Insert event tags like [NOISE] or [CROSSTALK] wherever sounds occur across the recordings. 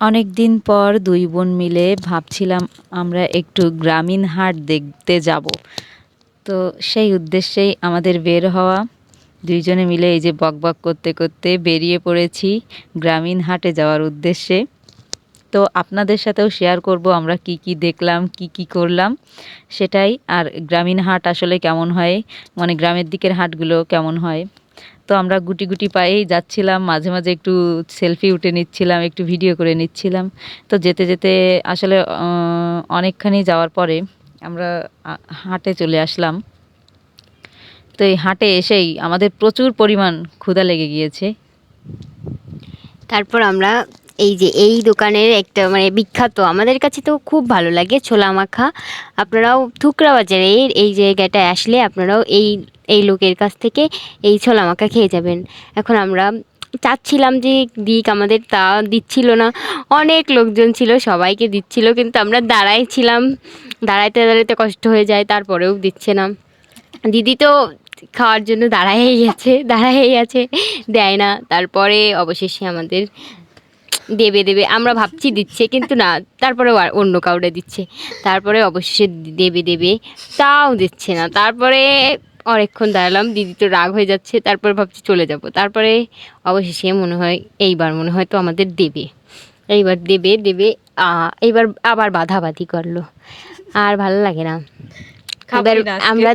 অনেক দিন পর দুই বোন মিলে ভাবছিলাম আমরা একটু গ্রামীণ হাট দেখতে যাব। তো সেই উদ্দেশ্যেই আমাদের বের হওয়া। দুইজনে মিলে এই যে বকবক করতে করতে বেরিয়ে পড়েছি গ্রামীণ হাটে যাওয়ার উদ্দেশ্যে। তো আপনাদের সাথেও শেয়ার করব আমরা কি কি দেখলাম, কি কি করলাম, সেটাই। আর গ্রামীণ হাট আসলে কেমন হয়? মানে গ্রামের দিকের হাটগুলো কেমন হয়? তো আমরা গুটি গুটি পায়েই যাচ্ছিলাম, মাঝে মাঝে একটু সেলফি উঠে নিচ্ছিলাম, একটু ভিডিও করে নিচ্ছিলাম। তো যেতে যেতে আসলে অনেকখানি যাওয়ার পরে আমরা হাটে চলে আসলাম। তো এই হাটে এসেই আমাদের প্রচুর পরিমাণ ক্ষুধা লেগে গিয়েছে। তারপর আমরা এই যে এই দোকানের একটা মানে বিখ্যাত, আমাদের কাছে তো খুব ভালো লাগে ছোলা মাখা। আপনারাও থুকরা বাজারে এই- জায়গাটায় আসলে আপনারাও এই এই লোকের কাছ থেকে এই ছোলা মাখা খেয়ে যাবেন। এখন আমরা চাচ্ছিলাম যে দিক, আমাদের তা দিচ্ছিল না। অনেক লোকজন ছিল, সবাইকে দিচ্ছিল, কিন্তু আমরা দাঁড়াই ছিলাম। দাঁড়াইতে দাঁড়াইতে কষ্ট হয়ে যায়, তারপরেও দিচ্ছে না। দিদি তো খাওয়ার জন্য দাঁড়াই গেছে দাঁড়াই আছে, দেয় না। তারপরে অবশেষে আমাদের দেবে দেবে। আমরা ভাবছি দিচ্ছে, কিন্তু না তারপরে অন্য কাউরে দিচ্ছে। তারপরে অবশেষে দেবে দেবে। তাও দিচ্ছে না। তারপরে অনেকক্ষণ দাঁড়ালাম, দিদি তো রাগ হয়ে যাচ্ছে, তারপরে ভাবছি চলে যাব। তারপরে অবশেষে মনে হয়, এইবার মনে হয় তো আমাদের দেবে। এইবার দেবে দেবে এইবার আবার বাধাবাধি করল। আর ভালো লাগে না। এবার আমরা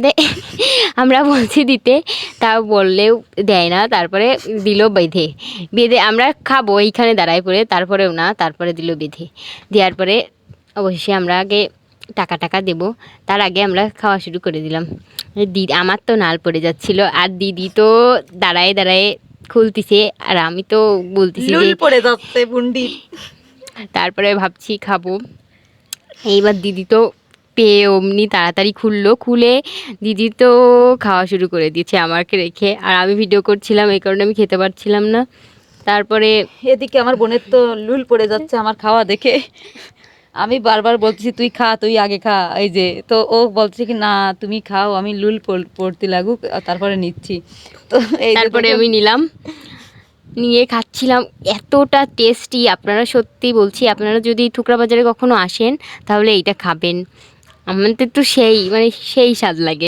[LAUGHS] আমরা বলছি দিতে তা বললেও দেয় না তারপরে দিল বেঁধে। বেঁধে আমরা খাব এইখানে দাঁড়ায় পড়ে তারপরেও না তারপরে দিল বেঁধে। দেওয়ার পরে অবশ্যই আমরা আগে টাকা টাকা দেবো তার আগে আমরা খাওয়া শুরু করে দিলাম। দিদি আমার তো নাল পড়ে যাচ্ছিল আর দিদি তো দাঁড়ায় দাঁড়ায় খুলতিছে আর আমি তো বলতেছি পড়ে যাচ্ছে বুন্ডির তারপরে ভাবছি খাব। এইবার দিদি তো পেয়ে অমনি তাড়াতাড়ি খুললো খুলে দিদি তো খাওয়া শুরু করে দিয়েছে আমাকে রেখে। আর আমি ভিডিও করছিলাম এই কারণে আমি খেতে পারছিলাম না। তারপরে এদিকে আমার বোনের তো লুল পড়ে যাচ্ছে আমার খাওয়া দেখে। আমি বারবার বলতেছি তুই খা তুই আগে খা। এই যে তো ও বলছে কি না তুমি খাও আমি লুল পড়- পড়তে লাগুক তারপরে নিচ্ছি। তো এই তারপরে আমি নিলাম। নিয়ে খাচ্ছিলাম এতটা টেস্টি আপনারা সত্যি বলছি আপনারা যদি থুকরা বাজারে কখনো আসেন তাহলে এইটা খাবেন। আমাদের তো সেই মানে সেই স্বাদ লাগে।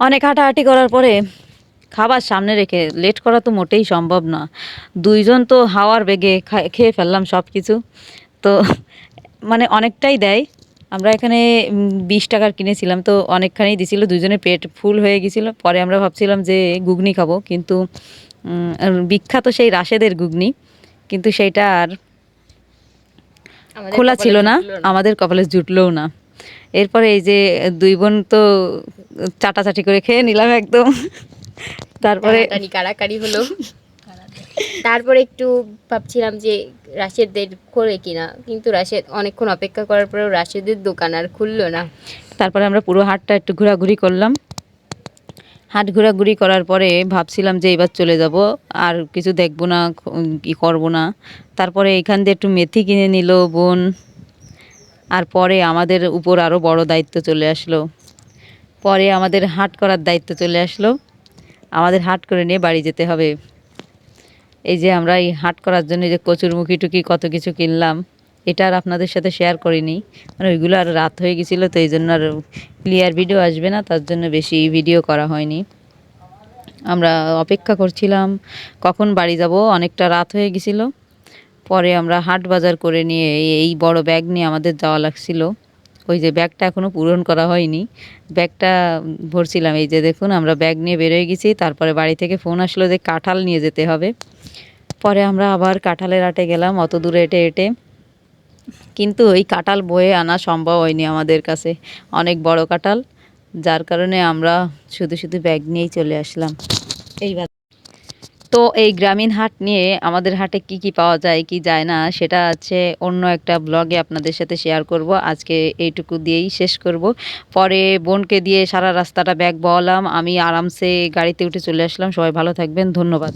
অনেক হাঁটাহাঁটি করার পরে খাবার সামনে রেখে লেট করা তো মোটেই সম্ভব না। দুইজন তো হাওয়ার বেগে খেয়ে ফেললাম সব কিছু তো মানে অনেকটাই দেয়। আমরা এখানে বিশ টাকার কিনেছিলাম তো অনেকখানি দিছিল দুজনের পেট ফুল হয়ে গেছিল। পরে আমরা ভাবছিলাম যে ঘুগনি খাব কিন্তু বিখ্যাত সেই রাশেদের ঘুগনি কিন্তু সেইটা আর খোলা ছিল না। আমাদের কপালে জুটলোও না। এরপরে এই যে দুই বোন তো চাটাচাটি করে খেয়ে নিলাম একদম। তারপরে কাড়াকাড়ি হলো। তারপরে একটু ভাবছিলাম যে রাশেদদের করে কিনা কিন্তু রাশেদ অনেকক্ষণ অপেক্ষা করার পরেও রাশেদের দোকান আর খুললো না। তারপরে আমরা পুরো হাটটা একটু ঘোরাঘুরি করলাম। হাট ঘোরাঘুরি করার পরে ভাবছিলাম যে এবার চলে যাব আর কিছু দেখব না কি করব না। তারপরে এখান দিয়ে একটু মেথি কিনে নিল বোন। আর পরে আমাদের উপর আরও বড় দায়িত্ব চলে আসলো। পরে আমাদের হাট করার দায়িত্ব চলে আসলো। আমাদের হাট করে নিয়ে বাড়ি যেতে হবে। এই যে আমরা এই হাট করার জন্য যে কচুরমুখী টুকি কত কিছু কিনলাম, এটা আর আপনাদের সাথে শেয়ার করিনি। মানে ওইগুলো আর রাত হয়ে গেছিল, তো এই জন্য আর ক্লিয়ার ভিডিও আসবে না, তার জন্য বেশি ভিডিও করা হয়নি। আমরা অপেক্ষা করছিলাম, কখন বাড়ি যাব, অনেকটা রাত হয়ে গেছিল। পরে আমরা হাট বাজার করে নিয়ে এই- বড় ব্যাগ নিয়ে আমাদের যাওয়া লাগছিল। ওই যে ব্যাগটা এখনও পূরণ করা হয়নি। ব্যাগটা ভরছিলাম। এই যে দেখুন, আমরা ব্যাগ নিয়ে বেরোয় গেছি। তারপরে বাড়ি থেকে ফোন আসলো যে কাঁঠাল নিয়ে যেতে হবে। পরে আমরা আবার কাঁঠালের আটে গেলাম, অত দূরে হেঁটে হেঁটে। কিন্তু ওই কাঁঠাল বয়ে আনা সম্ভব হয়নি আমাদের কাছে। অনেক বড় কাঁঠাল, যার কারণে আমরা শুধু শুধু ব্যাগ নিয়েই চলে আসলাম। এইবার তো এই গ্রামীণ হাট নিয়ে আমাদের হাটে কি কি পাওয়া যায়, কি যায় না, সেটা আছে অন্য একটা ব্লগে আপনাদের সাথে শেয়ার করব। আজকে এইটুকু দিয়েই শেষ করব। পরে বোনকে দিয়ে সারা রাস্তাটা ব্যাগ বলাম আমি আরামসে গাড়িতে উঠে চলে আসলাম। সবাই ভালো থাকবেন। ধন্যবাদ।